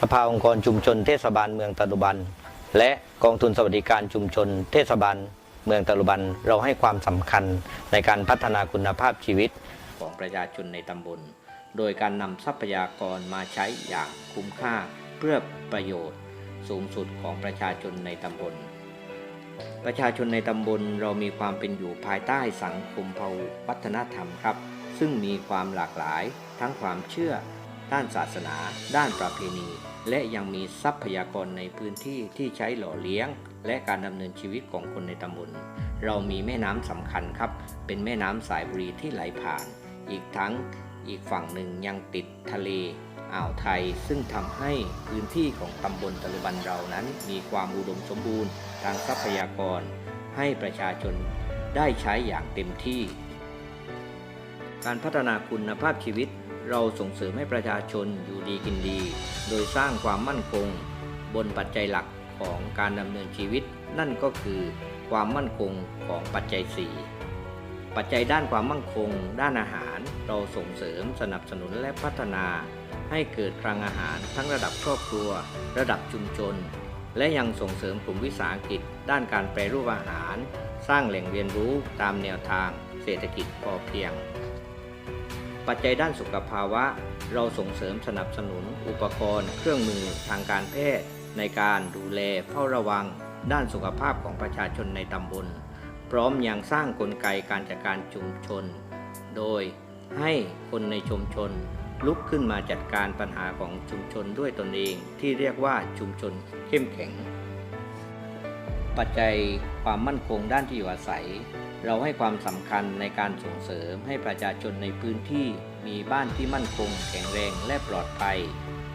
สภาองค์กรชุมชนเทศบาลเมืองตะลุบัน และกองทุนสวัสดิการชุมชน เทศบาลเมืองตะลุบัน เราให้ความสำคัญในการพัฒนาคุณภาพชีวิต ของประชาชนในตำบล โดยการนำทรัพยากรมาใช้อย่างคุ้มค่าเพื่อประโยชน์ สูงสุดของประชาชนในตำบล ประชาชนในตำบลเรามีความเป็นอยู่ภายใต้สังคมเผ่าวัฒนธรรมครับ ซึ่งมีความหลากหลาย ทั้งความเชื่อ ด้านศาสนา ด้านประเพณี และยังมีทรัพยากรในพื้นที่ที่ใช้หล่อเลี้ยง และการดำเนินชีวิตของคนในตำบล เรามีแม่น้ำสำคัญครับ เป็นแม่น้ำสายบุรีที่ไหลผ่าน อีกทั้งอีกฝั่งหนึ่งยังติดทะเลอ่าวไทย ซึ่งทำให้พื้นที่ของตำบลตะลุบันเรานั้น มีความอุดมสมบูรณ์ทางทรัพยากร ให้ประชาชนได้ใช้อย่างเต็มที่ การพัฒนาคุณภาพชีวิต เราส่งเสริมให้ประชาชนอยู่ดีกินดี โดยสร้างความมั่นคง บนปัจจัยหลักของการดำเนินชีวิต นั่นก็คือความมั่นคงของปัจจัย 4 ปัจจัยด้านความมั่นคง ด้านอาหาร เราส่งเสริมสนับสนุนและพัฒนา ให้เกิดคลังอาหารทั้งระดับครอบครัว ระดับชุมชน และยังส่งเสริมกลุ่มวิสาหกิจ ด้านการแปรรูปอาหาร สร้างแหล่งเรียนรู้ตามแนวทาง เศรษฐกิจพอเพียง ปัจจัยด้านสุขภาวะ เราส่งเสริมสนับสนุน อุปกรณ์ เครื่องมือทางการแพทย์ ในการดูแลเฝ้าระวัง ด้านสุขภาพของประชาชนในตำบล พร้อมยังสร้างกลไกการจัดการชุมชน โดยให้คนในชุมชน ลุกขึ้นมาจัดการปัญหาของชุมชนด้วยตนเอง ที่เรียกว่าชุมชนเข้มแข็ง ปัจจัยความมั่นคงด้านที่อยู่อาศัย เราให้ความสำคัญในการส่งเสริมให้ประชาชนในพื้นที่มีบ้านที่มั่นคง แข็งแรงและปลอดภัย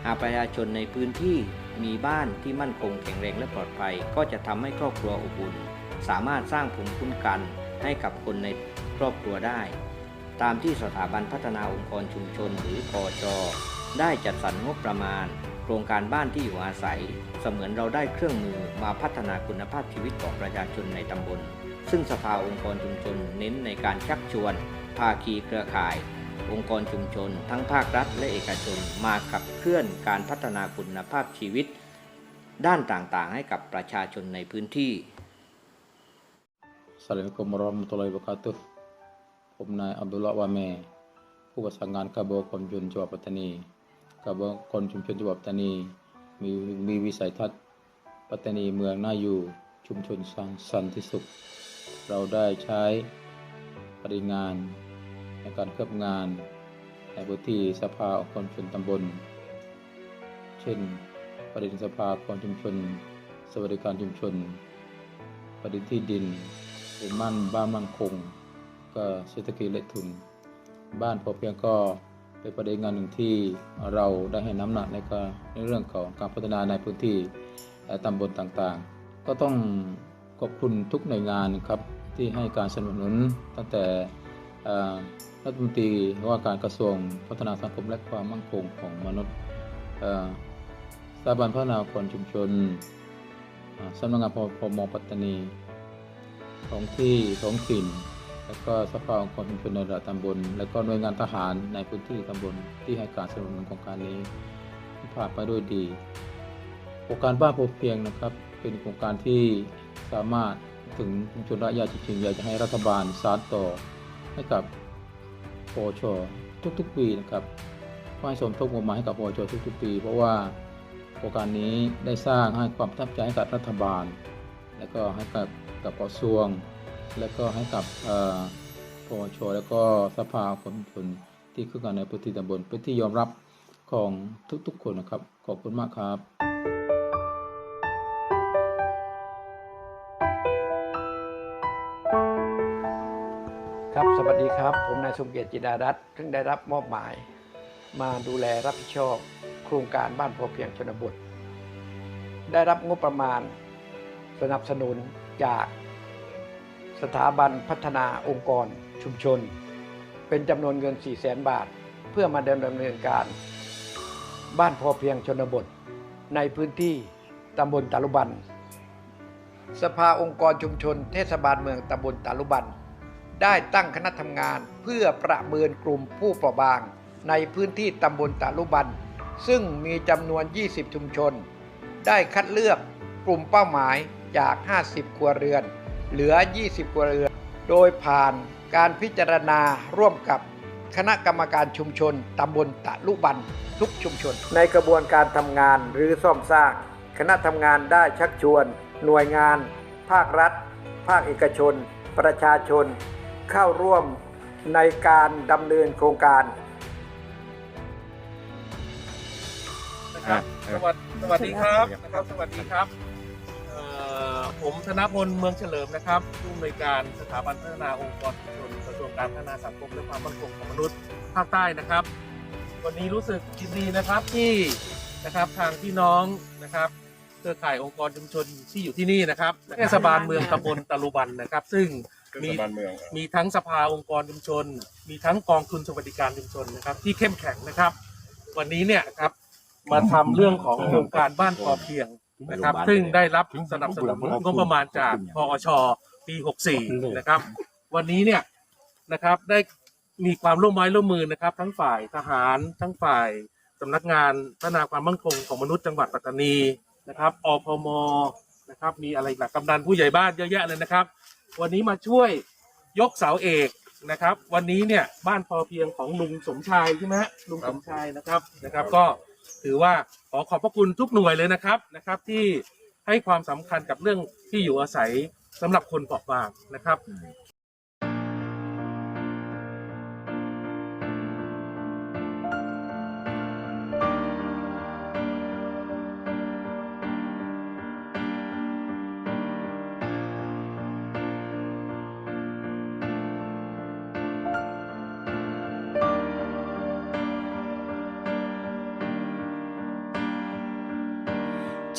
หากประชาชนในพื้นที่มีบ้านที่มั่นคงแข็งแรงและปลอดภัย ก็จะทำให้ครอบครัวอบอุ่น สามารถสร้างภูมิคุ้มกันให้กับคนในครอบครัวได้ ตามที่สถาบันพัฒนาองค์กรชุมชนหรือปอชได้จัดสรรงบประมาณ โครงการบ้านที่อยู่อาศัย เสมือนเราได้เครื่องมือมาพัฒนาคุณภาพชีวิตของประชาชนในตำบล ซึ่งสภาองค์กรชุมชนเน้นในการชักชวน ภาคีเครือข่าย องค์กรชุมชน ทั้งภาครัฐและเอกชนมาขับเคลื่อนการพัฒนาคุณภาพชีวิต ด้านต่างๆ ให้กับประชาชนในพื้นที่ Assalamualaikum warahmatullahi wabarakatuh ผมนายอับดุลละวาเม ผู้ประสานงานกระบอกคนชุมชนจังหวัดปัตตานีกระบอกคนชุมชนจังหวัดปัตตานีมีมีวิสัยทัศน์ปัตตานีเมืองน่าอยู่ชุมชนสันสันติสุข เราได้ใช้ปริงาน ในการเคลือบงาน ในพื้นที่สภาองค์กรชุมชนตำบล เช่น ประเด็นสภาองค์กรชุมชน สวัสดิการชุมชน ประเด็นที่ดินเป็นบ้านบ้านมั่นคง ก็เศรษฐกิจและทุน บ้านพอเพียงก็เป็นประเด็นงานหนึ่งที่เราได้ให้น้ำหนักในการในเรื่องของการพัฒนาในพื้นที่และตำบลต่างๆ ก็ต้อง ขอบคุณทุกหน่วยงานครับที่ให้การสนับสนุนตั้งแต่รัฐมนตรีว่าการกระทรวงพัฒนาสังคมและความมั่นคงของมนุษย์สถาบันพัฒนาคนชุมชนสำนักงานพพมปัตตานีท้องที่ท้องถิ่น และก็สภาองค์กรชุมชนในระดับตำบล และก็หน่วยงานทหารในพื้นที่ตำบลที่ให้การสนับสนุนโครงการนี้ผ่านไปด้วยดีโครงการบ้านพอเพียงนะครับ เป็นโครงการที่ สามารถถึงชุมชนระยะจริงๆอยากจะให้รัฐบาลสานต่อให้กับปอชทุกๆปีนะครับให้สมทบงบมาให้กับปอชทุกๆปี เพราะว่าโครงการนี้ได้สร้างให้ความประทับใจให้กับรัฐบาล และก็ให้กับกับกระทรวง และก็ให้กับเอ่อปชแล้วก็สภาคนชนที่ขึ้นกันในพื้นที่ตำบลเป็นที่ยอมรับของทุกๆคนนะครับขอบคุณมากครับครับ ครับผมนายสมเกียรติจินดารัตน์ซึ่งได้รับมอบหมาย มาดูแลรับผิดชอบ โครงการบ้านพอเพียงชนบท ได้รับงบประมาณ สนับสนุนจากสถาบันพัฒนาองค์กรชุมชน เป็นจำนวนเงิน 4 0 0แสนบาท เพื่อมาดำเนินการ บ้านพอเพียงชนบท ในพื้นที่ตำบลตาลุบัน สภาองค์กรชุมชน เทศบาลเมืองตำบลตาลุบัน ได้ตั้งคณะทำงานเพื่อประเมินกลุ่มผู้เปราะบาง ในพื้นที่ตำบลตาลุบัน ซึ่งมีจำนวน 20 ชุมชน ได้คัดเลือกกลุ่มเป้าหมายจาก 50 ครัวเรือน เหลือ 20 ครัวเรือน โดยผ่านการพิจารณาร่วมกับคณะกรรมการชุมชนตำบลตะลุบันทุกชุมชน ในกระบวนการทำงานหรือซ่อมสร้าง คณะทำงานได้ชักชวน หน่วยงาน ภาครัฐ ภาคเอกชน ประชาชน เข้าร่วมในการดำเนินโครงการ นะครับสวัสสวัสดีครับนะครับ สวัสดีครับเอ่อผมธนพลเมืองเฉลิมนะครับผู้อำนวยการสถาบันพัฒนาองค์กรชุมชนกระทรวงการพัฒนาสังคมและความมั่นคงของมนุษย์ภาคใต้นะครับ วันนี้รู้สึกยินดีนะครับที่นะครับทางพี่น้องนะครับเครือข่ายองค์กรชุมชนที่อยู่ที่นี่นะครับเทศบาลเมืองตำบลตะลุบันนะครับ ซึ่ง มีมีทั้งสภาองค์กรชุมชน มีทั้งกองทุนสวัสดิการชุมชนนะครับ ที่เข้มแข็งนะครับ วันนี้เนี่ยครับมาทำเรื่องของโครงการบ้านพอเพียงนะครับ ซึ่งได้รับสนับสนุนงบประมาณจากพอชปี 64 นะครับ วันนี้เนี่ยนะครับได้มีความร่วมไม้ร่วมมือนะครับ ทั้งฝ่ายทหารทั้งฝ่ายสำนักงานพัฒนาความมั่นคงของมนุษย์จังหวัดปัตตานีนะครับอพมนะครับ มีอะไรหลักกำนันผู้ใหญ่บ้านเยอะแยะเลยนะครับ วันนี้มาช่วยยกเสาเอกนะครับ วันนี้เนี่ยบ้านพอเพียงของลุงสมชายใช่ไหมฮะลุงสมชายนะครับนะครับ ก็ถือว่าขอขอบพระคุณทุกหน่วยเลยนะครับนะครับ ที่ให้ความสำคัญกับเรื่องที่อยู่อาศัยสำหรับคนเปราะบางนะครับ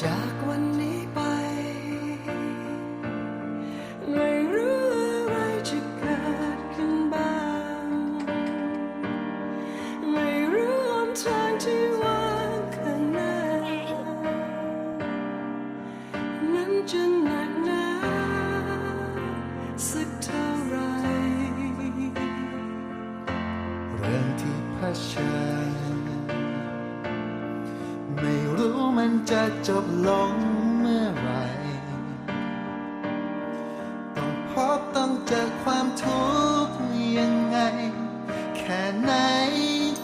จากวันนี้ มันจะจบลงเมื่อไรต้องพบต้องเจอความทุกข์ยังไง แค่ไหน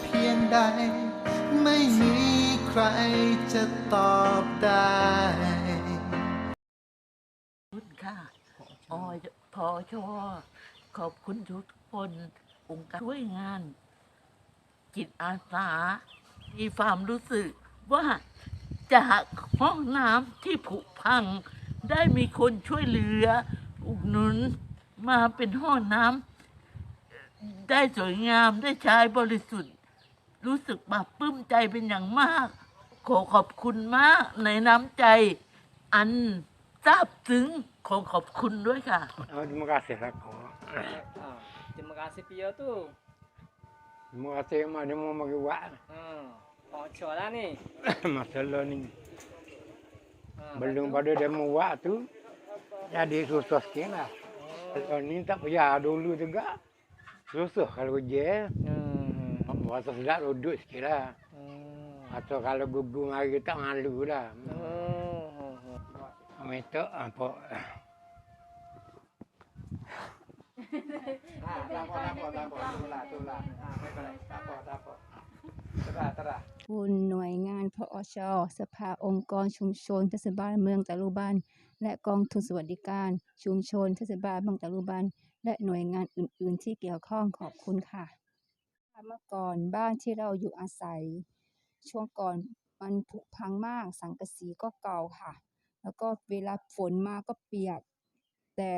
เพียงใด ไม่มีใครจะตอบได้คุณค่ะอพอชอขอบคุณทุกคนองค์การช่วยงาน จิตอาสา มีความรู้สึกว่า จากห้องน้ำที่ผุพัง ได้มีคนช่วยเหลือ อุดหนุนมาเป็นห้องน้ำได้สวยงามได้ใช้บริสุทธิ์ รู้สึกปลาบปลื้มใจเป็นอย่างมาก ขอขอบคุณมากในน้ำใจอันซาบซึ้งขอขอบคุณด้วยค่ะ Oh, terima kasih Rako. Ah, terima kasih Pio tu. Terima kasih mak dia mau bagi buat Hmm. Oh, Ojo lah ni. Masalah ni. Ah, Belum pada dia muak tu. Jadi susah sikit lah. Kalau ni tak payah dulu juga. Susah kalau je. Hmm. Masa sedap duduk sikit lah. Hmm. Atau kalau gugur mari tak malu lah. Hmm. Minta ah, ah, tak apa, tak apa, tak apa, tak apa, apa, tak apa, tak apa, tak apa, tak apa, tak apa, คุณหน่วยงานพอชสภาองค์กรชุมชนเทศบาลเมืองตะลุบันและกองทุนสวัสดิการ ชุมชนเทศบาลเมืองตะลุบันและหน่วยงานอื่น ๆ ที่เกี่ยวข้องขอบคุณค่ะเมื่อก่อนบ้านที่เราอยู่อาศัย ช่วงก่อนมันผุพังมากสังกะสีก็เก่าค่ะ แล้วก็เวลาฝนมาก็เปียกแต่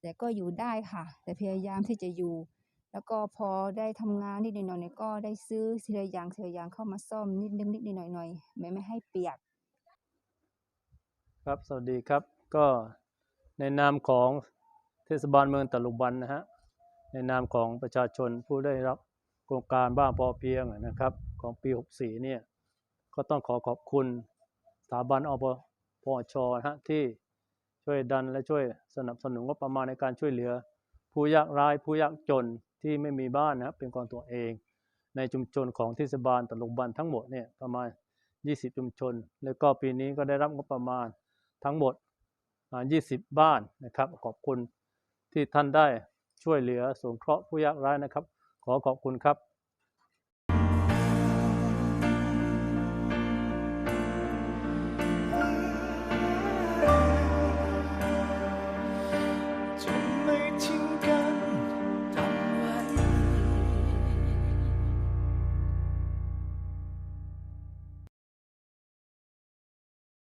แต่ก็อยู่ได้ค่ะ แต่พยายามที่จะอยู่ แล้วก็พอได้ทำงานนิดหน่อยก็ได้ซื้อทีละอย่างทีละอย่างเข้ามาซ่อมนิดนึงนิดๆหน่อยไม่ไม่ให้เปียก ครับสวัสดีครับก็ในนามของเทศบาลเมืองตะลุบันนะฮะในนามของประชาชนผู้ได้รับโครงการบ้านพอเพียงนะครับ ของปี 64 เนี่ยก็ต้องขอขอบคุณสถาบันอปพชนะฮะที่ช่วยดันและช่วยสนับสนุนงบประมาณในการช่วยเหลือ ผู้ยากไร้ผู้ยากจน ที่ไม่มีบ้านนะครับเป็นของตัวเอง ในชุมชนของเทศบาลตลุกบันทั้งหมดเนี่ยประมาณ 20 ชุมชน แล้วก็ปีนี้ก็ได้รับงบประมาณทั้งหมดอ่า20 บ้านนะครับขอบคุณที่ท่านได้ช่วยเหลือสงเคราะห์ผู้ยากไร้นะครับ ขอขอบคุณครับ